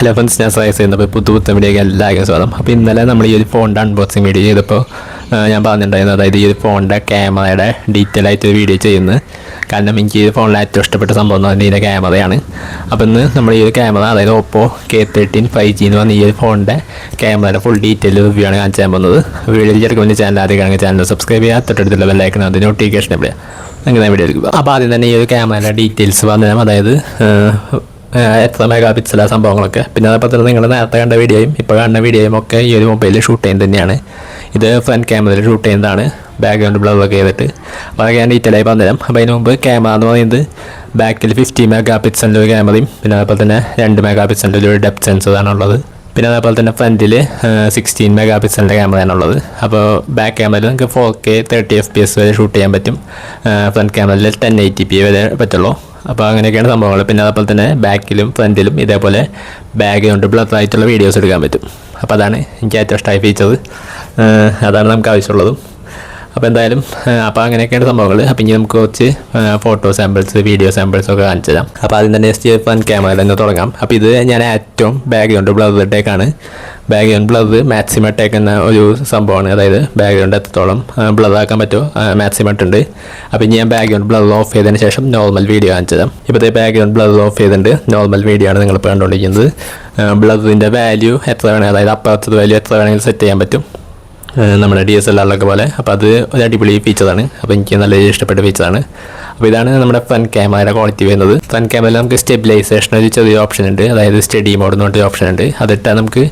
Hello friends ഞാൻ ചെയ്യുന്നത് ചെയ്യുന്നപ്പോൾ പുത്തു പുത്തൻ വീഡിയോക്ക് എല്ലാവർക്കും സ്വാഗതം. അപ്പോൾ ഇന്നലെ നമ്മൾ ഈ ഒരു ഫോണിന്റെ അൺബോക്സിങ് വീഡിയോ ചെയ്തപ്പോൾ ഞാൻ പറഞ്ഞിട്ടുണ്ടായിരുന്നു. അതായത് ഈ ഒരു ഫോണിന്റെ ക്യാമറയുടെ ഡീറ്റെയിൽ ആയിട്ട് ഒരു വീഡിയോ ചെയ്യുന്നത്. കാരണം എനിക്ക് ഈ ഫോണിൽ ഏറ്റവും ഇഷ്ടപ്പെട്ട സംഭവം എന്ന് പറഞ്ഞാൽ ഇതിന്റെ ക്യാമറയാണ് അപ്പോൾ ഇന്ന് നമ്മൾ ഈ ഒരു ക്യാമറ അതായത് Oppo K thirteen five G എന്ന് പറഞ്ഞ ഈ ഒരു ഫോണിന്റെ ക്യാമറയുടെ ഫുൾ ഡീറ്റെയിൽ റിവ്യൂ ആണ് കാണിച്ചാൽ പോകുന്നത്. വീഡിയോ ചെറുക്കും എന്റെ ചാനൽ ആദ്യം കാണുക ചാനൽ സബ്സ്ക്രൈബ് ചെയ്യുക തൊട്ടടുത്തുള്ള ബെല്ലൈക്കണം അത് നോട്ടിഫിക്കേഷൻ എവിടെയാണ് അങ്ങനെ വീഡിയോ എടുക്കുക അപ്പോൾ ആദ്യം തന്നെ ഈ ഒരു ക്യാമറയുടെ ഡീറ്റെയിൽസ് പറഞ്ഞാൽ അതായത് എത്ര മെഗാ പിക്സലാ സംഭവങ്ങളൊക്കെ. പിന്നെ അതേപോലെ തന്നെ നിങ്ങൾ നേരത്തെ കണ്ട വീഡിയോയും ഇപ്പോൾ കാണുന്ന വീഡിയോയും ഒക്കെ ഈ ഒരു മൊബൈലിൽ ഷൂട്ട് ചെയ്യുന്നത് തന്നെയാണ്. ഇത് ഫ്രണ്ട് ക്യാമറയിൽ ഷൂട്ട് ചെയ്യുന്നതാണ്. ബാക്ക്ഗ്രൗണ്ട് ബ്ലർ ഒക്കെ ചെയ്തിട്ട്. അപ്പോൾ അതൊക്കെ ഞാൻ ഡീറ്റെയിൽ ആയി പറഞ്ഞുതരാം. അപ്പോൾ അതിന് മുമ്പ് ക്യാമറ എന്ന് പറയുന്നത് ബാക്കിൽ ഫിഫ്റ്റി മെഗാ പിക്സലിന്റെ ഒരു ക്യാമറയും പിന്നെ അതേപോലെ തന്നെ രണ്ട് മെഗാ പിക്സലിന്റെ ഒരു ഡെപ്ത് സെൻസറാണ് ഉള്ളത്. പിന്നെ അതേപോലെ തന്നെ ഫ്രണ്ടിൽ സിക്സ്റ്റീൻ മെഗാ പിക്സലിന്റെ ക്യാമറയാണ് ഉള്ളത്. അപ്പോൾ ബാക്ക് ക്യാമറയിൽ നിങ്ങൾക്ക് four K thirty F P S വരെ ഷൂട്ട് ചെയ്യാൻ പറ്റും. ഫ്രണ്ട് ക്യാമറയിൽ ടെൻ എയ്റ്റി പി വരെ പറ്റുള്ളൂ. അപ്പോൾ അങ്ങനെയൊക്കെയാണ് സംഭവങ്ങൾ പിന്നെ അതേപോലെ തന്നെ ബാക്കിലും ഫ്രണ്ടിലും ഇതേപോലെ ബാഗ് കൊണ്ട് ബ്ലർ ആയിട്ടുള്ള വീഡിയോസ് എടുക്കാൻ പറ്റും. അപ്പോൾ അതാണ് എനിക്ക് ഏറ്റവും ഇഷ്ടമായി ഫീച്ചർ അതാണ് നമുക്ക് ആവശ്യമുള്ളതും. അപ്പോൾ എന്തായാലും അപ്പോൾ അങ്ങനെയൊക്കെയാണ് സംഭവങ്ങൾ അപ്പോൾ ഇനി നമുക്ക് കുറച്ച് ഫോട്ടോ സാമ്പിൾസ് വീഡിയോ സാമ്പിൾസ് ഒക്കെ കാണിച്ചു തരാം. അപ്പോൾ ആദ്യം തന്നെ എസ്റ്റി എഫ് ആൻഡ് ക്യാമറ തന്നെ തുടങ്ങാം. അപ്പോൾ ഇത് ഞാൻ ഏറ്റവും ബാക്ക്ഗ്രൗണ്ട് ബ്ലർ ടേക്കാണ് ബാക്ക്ഗ്രൗണ്ട് ബ്ലർ മാക്സിമം ടേക്ക് എന്ന ഒരു സംഭവമാണ്. അതായത് ബാക്ക്ഗ്രൗണ്ട് എത്രത്തോളം ബ്ലർ ആക്കാൻ പറ്റുമോ മാക്സിമം ഉണ്ട് അപ്പോൾ ഞാൻ ബാക്ക്ഗ്രൗണ്ട് ബ്ലർ ഓഫ് ചെയ്തതിന് ശേഷം നോർമൽ വീഡിയോ കാണിച്ചു തരാം. ഇപ്പോഴത്തെ ബാക്ക്ഗ്രൗണ്ട് ബ്ലർ ഓഫ് ചെയ്തിട്ടുണ്ട്. നോർമൽ വീഡിയോ ആണ് നിങ്ങൾ ഇപ്പോൾ കണ്ടുകൊണ്ടിരിക്കുന്നത് ബ്ലറിന്റെ വാല്യൂ എത്ര വേണമെങ്കിൽ അതായത് അപ്പുറത്തത് വാല്യൂ എത്ര വേണമെങ്കിലും സെറ്റ് ചെയ്യാൻ പറ്റും. നമ്മുടെ ഡി എസ് എൽ ആറിലൊക്കെ പോലെ. അപ്പോൾ അത് ഒരു അടിപൊളി ഫീച്ചറാണ് അപ്പോൾ എനിക്ക് നല്ല ഇഷ്ടപ്പെട്ട ഫീച്ചറാണ് അപ്പോൾ ഇതാണ് നമ്മുടെ ഫ്രണ്ട് ക്യാമറയുടെ ക്വാളിറ്റി വരുന്നത്. ഫ്രണ്ട് ക്യാമറയിൽ നമുക്ക് സ്റ്റെബിലൈസേഷൻ ഒരു ചെറിയ ഓപ്ഷൻ ഉണ്ട്. അതായത് സ്റ്റഡി മോഡ് എന്ന് പറഞ്ഞൊരു ഓപ്ഷൻ ഉണ്ട്. അതിട്ടാൽ നമുക്ക്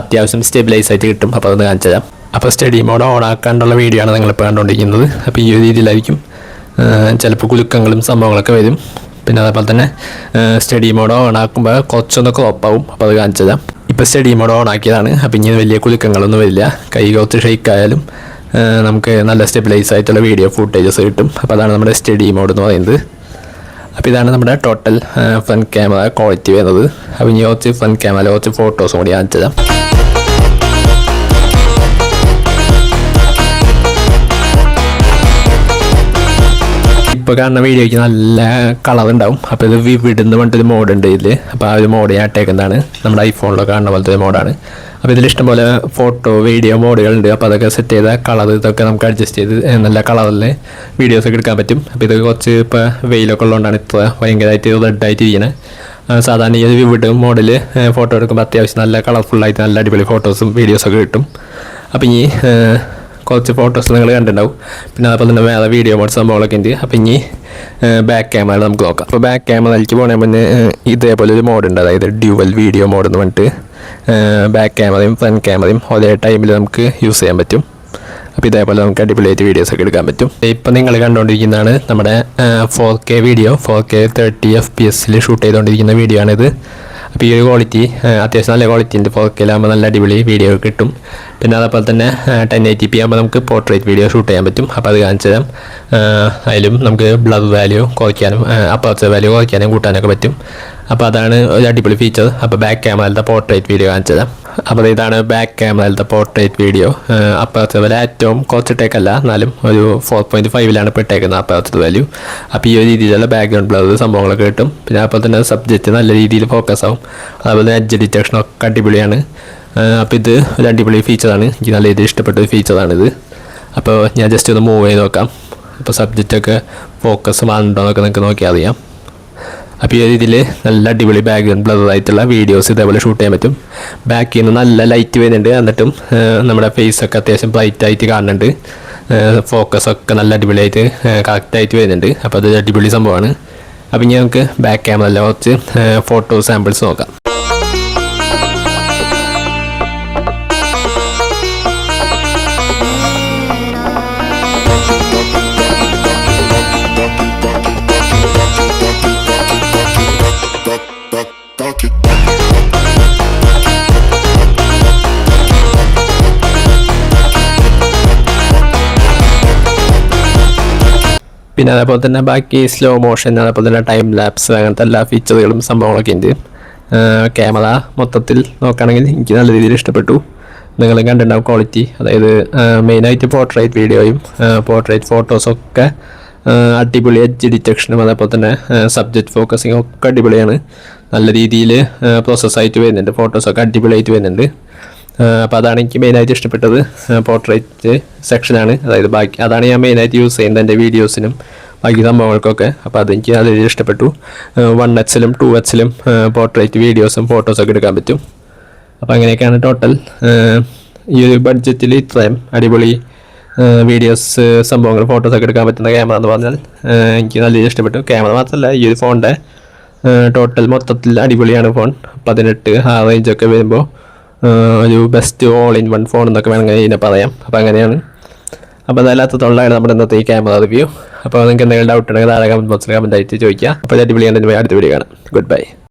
അത്യാവശ്യം സ്റ്റെബിലൈസ് ആയിട്ട് കിട്ടും. അപ്പോൾ അതൊന്ന് കാണിച്ചു തരാം. അപ്പോൾ സ്റ്റഡി മോഡ് ഓൺ ആക്കാണ്ടുള്ള വീഡിയോ ആണ് നിങ്ങളിപ്പോൾ കണ്ടുകൊണ്ടിരിക്കുന്നത് അപ്പോൾ ഈ ഒരു രീതിയിലായിരിക്കും ചിലപ്പോൾ കുലുക്കങ്ങളും സംഭവങ്ങളൊക്കെ വരും. പിന്നെ അതേപോലെ തന്നെ സ്റ്റഡി മോഡ് ഓൺ ആക്കുമ്പോൾ കുറച്ചൊന്ന് ക്രോപ്പാവും അപ്പോൾ അത് കാണിച്ചു തരാം. ഇപ്പോൾ സ്റ്റഡി മോഡ് ഓൺ ആക്കിയതാണ്. അപ്പം ഇനി വലിയ കുലുക്കങ്ങളൊന്നും വരില്ല. കൈ ഷെയ്ക്കായാലും നമുക്ക് നല്ല സ്റ്റെബിലൈസ് ആയിട്ടുള്ള വീഡിയോ ഫുട്ടേജസ് കിട്ടും. അപ്പോൾ അതാണ് നമ്മുടെ സ്റ്റഡി മോഡ് എന്ന് പറയുന്നത്. അപ്പോൾ ഇതാണ് നമ്മുടെ ടോട്ടൽ ഫ്രണ്ട് ക്യാമറ ക്വാളിറ്റി വരുന്നത്. അപ്പോൾ ഇനി കുറച്ച് ഫ്രണ്ട് ക്യാമറ കുറച്ച് ഫോട്ടോസും കൂടി കാണിച്ചു ഇപ്പോൾ കാണുന്ന വീഡിയോയ്ക്ക് നല്ല കളർ ഉണ്ടാവും. അപ്പോൾ ഇത് വിവിഡ് എന്ന് പറഞ്ഞിട്ടൊരു മോഡുണ്ട് ഇതിൽ അപ്പോൾ ആ ഒരു മോഡ് ഞാൻ ഇട്ടേക്കുന്നതാണ്. നമ്മുടെ ഐഫോണിലൊക്കെ കാണുന്ന പോലത്തെ ഒരു മോഡാണ് അപ്പോൾ ഇതിൽ ഇഷ്ടംപോലെ ഫോട്ടോ വീഡിയോ മോഡുകളുണ്ട് അപ്പോൾ അതൊക്കെ സെറ്റ് ചെയ്ത കളർ ഇതൊക്കെ നമുക്ക് അഡ്ജസ്റ്റ് ചെയ്ത് നല്ല കളറിൽ വീഡിയോസൊക്കെ എടുക്കാൻ പറ്റും. അപ്പോൾ ഇത് കുറച്ച് ഇപ്പോൾ വെയിലൊക്കെ ഉള്ളതുകൊണ്ടാണ് ഇപ്പോൾ ഭയങ്കരമായിട്ട് റെഡായിട്ട് ഇരിക്കുന്നത് സാധാരണ ഈ ഒരു വിവിഡ് മോഡൽ ഫോട്ടോ എടുക്കുമ്പോൾ അത്യാവശ്യം നല്ല കളർഫുള്ളായിട്ട് നല്ല അടിപൊളി ഫോട്ടോസും വീഡിയോസൊക്കെ കിട്ടും. അപ്പോൾ ഈ കുറച്ച് ഫോട്ടോസ് നിങ്ങൾ കണ്ടിട്ടുണ്ടാവും. പിന്നെ അതുപോലെ തന്നെ വേറെ വീഡിയോ മോഡ് സംഭവങ്ങളൊക്കെ ഉണ്ട്. അപ്പോൾ ഇനി ബാക്ക് ക്യാമറ നമുക്ക് നോക്കാം. അപ്പോൾ ബാക്ക് ക്യാമറയിലേക്ക് പോകണേ മുന്നേ ഇതേപോലെ ഒരു മോഡ് ഉണ്ട്. അതായത് ഡ്യുവൽ വീഡിയോ മോഡ് എന്ന് പറഞ്ഞിട്ട് ബാക്ക് ക്യാമറയും ഫ്രണ്ട് ക്യാമറയും ഒരേ ടൈമിൽ നമുക്ക് യൂസ് ചെയ്യാൻ പറ്റും. അപ്പോൾ ഇതേപോലെ നമുക്ക് അടിപൊളിയായിട്ട് വീഡിയോസ് ഒക്കെ എടുക്കാൻ പറ്റും. ഇപ്പം നിങ്ങൾ കണ്ടുകൊണ്ടിരിക്കുന്നതാണ് നമ്മുടെ four K video four K thirty F P എസിൽ ഷൂട്ട് ചെയ്തുകൊണ്ടിരിക്കുന്ന വീഡിയോ ആണിത്. അപ്പോൾ ഈ ഒരു ക്വാളിറ്റി അത്യാവശ്യം നല്ല ക്വാളിറ്റി ഉണ്ട്. ഫോർ കെയിലാകുമ്പോൾ നല്ല അടിപൊളി വീഡിയോ കിട്ടും. പിന്നെ അതേപോലെ തന്നെ ടെൻ എയ്റ്റി പി ആകുമ്പോൾ നമുക്ക് പോർട്രേറ്റ് വീഡിയോ ഷൂട്ട് ചെയ്യാൻ പറ്റും. അപ്പോൾ അത് കാണിച്ചു തരാം. അതിലും നമുക്ക് ബ്ലർ വാല്യൂ കുറയ്ക്കാനും അപ്പർച്ചർ വാല്യൂ കുറയ്ക്കാനും കൂട്ടാനൊക്കെ പറ്റും. അപ്പോൾ അതാണ് ഒരു അടിപൊളി ഫീച്ചർ അപ്പോൾ ബാക്ക് ക്യാമറയിലത്തെ പോർട്രേറ്റ് വീഡിയോ കാണിച്ചു തരാം. അപ്പോൾ ഇതാണ് ബാക്ക് ക്യാമറയിലത്തെ പോർട്രേറ്റ് വീഡിയോ അപ്പുറത്തെ വില ഏറ്റവും കുറച്ചിട്ടേക്കല്ല എന്നാലും ഒരു ഫോർ പോയിന്റ് ഫൈവിലാണ് പെട്ടേക്കുന്നത് അപ്പർച്ചർ വാല്യൂ അപ്പോൾ ഈ ഒരു രീതിയിലുള്ള ബാക്ക്ഗ്രൗണ്ട് ബ്ലർ സംഭവങ്ങളൊക്കെ കിട്ടും. പിന്നെ അപ്പോൾ തന്നെ സബ്ജക്റ്റ് നല്ല രീതിയിൽ ഫോക്കസ് ആവും. അതുപോലെ തന്നെ എഡ്ജ് ഡിറ്റക്ഷൻ ഒക്കെ അടിപൊളിയാണ്. അപ്പോൾ ഇത് ഒരു അടിപൊളി ഫീച്ചറാണ് എനിക്ക് നല്ല രീതിയിൽ ഇഷ്ടപ്പെട്ട ഒരു ഫീച്ചറാണിത് അപ്പോൾ ഞാൻ ജസ്റ്റ് ഒന്ന് മൂവ് ചെയ്ത് നോക്കാം. അപ്പോൾ സബ്ജക്റ്റൊക്കെ ഫോക്കസ് ആണുണ്ടോ എന്നൊക്കെ നിങ്ങൾക്ക് നോക്കിയാൽ അറിയാം. അപ്പോൾ രീതിയിൽ നല്ല അടിപൊളി ബാക്ക്ഗ്രൗണ്ട് ബ്ലർ ആയിട്ടുള്ള വീഡിയോസ് ഇതേപോലെ ഷൂട്ട് ചെയ്യാൻ പറ്റും. ബാക്കിൽ നിന്ന് നല്ല ലൈറ്റ് വരുന്നുണ്ട്. എന്നിട്ടും നമ്മുടെ ഫേസ് ഒക്കെ അത്യാവശ്യം ബ്രൈറ്റ് ആയിട്ട് കാണുന്നുണ്ട്. ഫോക്കസ് ഒക്കെ നല്ല അടിപൊളിയായിട്ട് കറക്റ്റായിട്ട് വരുന്നുണ്ട്. അപ്പോൾ അത് അടിപൊളി സംഭവമാണ്. അപ്പോൾ ഇനി നമുക്ക് ബാക്ക് ക്യാമറ കുറച്ച് ഫോട്ടോ സാമ്പിൾസ് നോക്കാം. പിന്നെ അതേപോലെ തന്നെ ബാക്കി സ്ലോ മോഷൻ അതേപോലെ തന്നെ ടൈം ലാപ്സ് അങ്ങനത്തെ എല്ലാ ഫീച്ചറുകളും സംഭവങ്ങളൊക്കെ ഉണ്ട് ക്യാമറ മൊത്തത്തിൽ നോക്കുകയാണെങ്കിൽ എനിക്ക് നല്ല രീതിയിൽ ഇഷ്ടപ്പെട്ടു. നിങ്ങൾ കണ്ടിട്ടുണ്ടാവും ക്വാളിറ്റി അതായത് മെയിനായിട്ട് പോർട്രേറ്റ് വീഡിയോയും പോർട്രേറ്റ് ഫോട്ടോസൊക്കെ അടിപൊളി എഡ്ജ് ഡിറ്റക്ഷനും അതേപോലെ തന്നെ സബ്ജക്റ്റ് ഫോക്കസിങ് ഒക്കെ അടിപൊളിയാണ്. നല്ല രീതിയിൽ പ്രോസസ്സായിട്ട് വരുന്നുണ്ട്. ഫോട്ടോസൊക്കെ അടിപൊളിയായിട്ട് വരുന്നുണ്ട്. അപ്പോൾ അതാണ് എനിക്ക് മെയിനായിട്ട് ഇഷ്ടപ്പെട്ടത് പോർട്രേറ്റ് സെക്ഷനാണ് അതായത് ബാക്കി അതാണ് ഞാൻ മെയിനായിട്ട് യൂസ് ചെയ്യുന്നത് എന്റെ വീഡിയോസിനും ബാക്കി സംഭവങ്ങൾക്കൊക്കെ. അപ്പോൾ അതെനിക്ക് നല്ല രീതിയിൽ ഇഷ്ടപ്പെട്ടു. വൺ എക്സിലും ടു എക്സിലും പോർട്രേറ്റ് വീഡിയോസും ഫോട്ടോസൊക്കെ എടുക്കാൻ പറ്റും. അപ്പോൾ അങ്ങനെയൊക്കെയാണ് ടോട്ടൽ ഈ ഒരു ബഡ്ജറ്റിൽ ഇത്രയും അടിപൊളി വീഡിയോസ് സംഭവങ്ങൾ ഫോട്ടോസൊക്കെ എടുക്കാൻ പറ്റുന്ന ക്യാമറ എന്ന് പറഞ്ഞാൽ എനിക്ക് നല്ല രീതിയിൽ ഇഷ്ടപ്പെട്ടു. ക്യാമറ മാത്രമല്ല ഈ ഒരു ഫോണിന്റെ ടോട്ടൽ മൊത്തത്തിൽ അടിപൊളിയാണ് ഫോൺ പതിനെട്ട് ആ റേഞ്ചൊക്കെ വരുമ്പോൾ ഒരു best all in one phone എന്നൊക്കെ വേണമെങ്കിൽ ഇതിനെ പറയാം. അപ്പോൾ അങ്ങനെയാണ്. അപ്പോൾ അതല്ലാത്ത അതല്ലാത്തതുള്ളതാണ് നമ്മുടെ ഇന്നത്തെ ഈ ക്യാമറ റിവ്യൂ അപ്പോൾ നിങ്ങൾക്ക് എന്തെങ്കിലും ഡൗട്ട് ഉണ്ടെങ്കിൽ താഴെ കമന്റ് ബോക്സിൽ കമന്റ് ആയിട്ട് ചോദിക്കുക. അപ്പോൾ അടിപൊളിയാണ് അടുത്ത വീഡിയോ കാണാം. Good bye